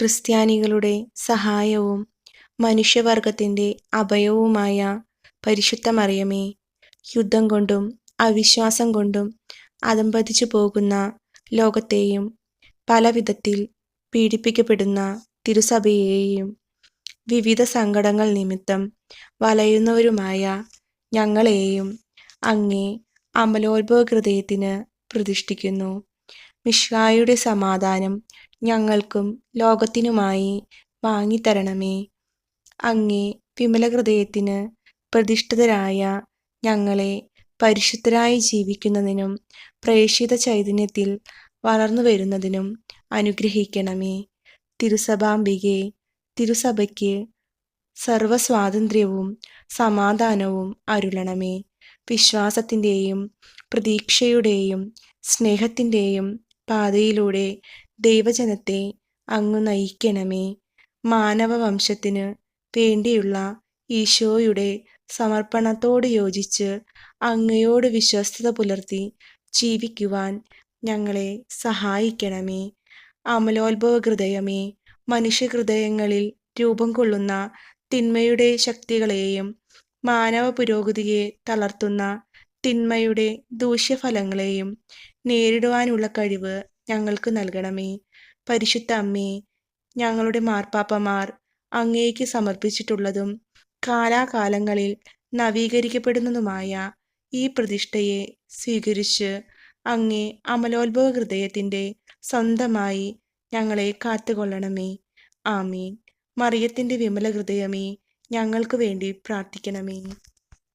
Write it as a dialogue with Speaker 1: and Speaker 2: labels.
Speaker 1: ക്രിസ്ത്യാനികളുടെ സഹായവും മനുഷ്യവർഗത്തിന്റെ അഭയവുമായ പരിശുദ്ധ മറിയമേ യുദ്ധം കൊണ്ടും അവിശ്വാസം കൊണ്ടും അതമ്പതിച്ചു പോകുന്ന ലോകത്തെയും പലവിധത്തിൽ പീഡിപ്പിക്കപ്പെടുന്ന തിരുസഭയെയും വിവിധ സങ്കടങ്ങൾ നിമിത്തം വലയുന്നവരുമായ ഞങ്ങളെയും അങ്ങേ അമലോത്ഭവ ഹൃദയത്തിന് പ്രതിഷ്ഠിക്കുന്നു. മിശ്രായുടെ സമാധാനം ഞങ്ങൾക്കും ലോകത്തിനുമായി വാങ്ങിത്തരണമേ. അങ്ങേ വിമല ഹൃദയത്തിന് പ്രതിഷ്ഠിതരായ ഞങ്ങളെ പരിശുദ്ധരായി ജീവിക്കുന്നതിനും പ്രേക്ഷിത ചൈതന്യത്തിൽ വളർന്നു വരുന്നതിനും അനുഗ്രഹിക്കണമേ. തിരുസഭാംബികെ തിരുസഭയ്ക്ക് സർവസ്വാതന്ത്ര്യവും സമാധാനവും അരുളണമേ. വിശ്വാസത്തിന്റെയും പ്രതീക്ഷയുടെയും സ്നേഹത്തിന്റെയും പാതയിലൂടെ ദൈവജനത്തെ അങ്ങ് നയിക്കണമേ. മാനവവംശത്തിന് വേണ്ടിയുള്ള ഈശോയുടെ സമർപ്പണത്തോട് യോജിച്ച് അങ്ങയോട് വിശ്വസ്തത പുലർത്തി ജീവിക്കുവാൻ ഞങ്ങളെ സഹായിക്കണമേ. അമലോത്ഭവ ഹൃദയമേ മനുഷ്യഹൃദയങ്ങളിൽ രൂപം കൊള്ളുന്ന തിന്മയുടെ ശക്തികളെയും മാനവ പുരോഗതിയെ തളർത്തുന്ന തിന്മയുടെ ദൂഷ്യഫലങ്ങളെയും നേരിടുവാനുള്ള കഴിവ് ഞങ്ങൾക്ക് നൽകണമേ. പരിശുദ്ധ അമ്മേ ഞങ്ങളുടെ മാർപ്പാപ്പമാർ അങ്ങേക്ക് സമർപ്പിച്ചിട്ടുള്ളതും കാലാകാലങ്ങളിൽ നവീകരിക്കപ്പെടുന്നതുമായ ഈ പ്രതിഷ്ഠയെ സ്വീകരിച്ച് അങ്ങേ അമലോത്ഭവ ഹൃദയത്തിന്റെ സ്വന്തമായി ഞങ്ങളെ കാത്തുകൊള്ളണമേ. ആമീൻ. മറിയത്തിന്റെ വിമല ഹൃദയമേ ഞങ്ങൾക്ക് വേണ്ടി പ്രാർത്ഥിക്കണമേ.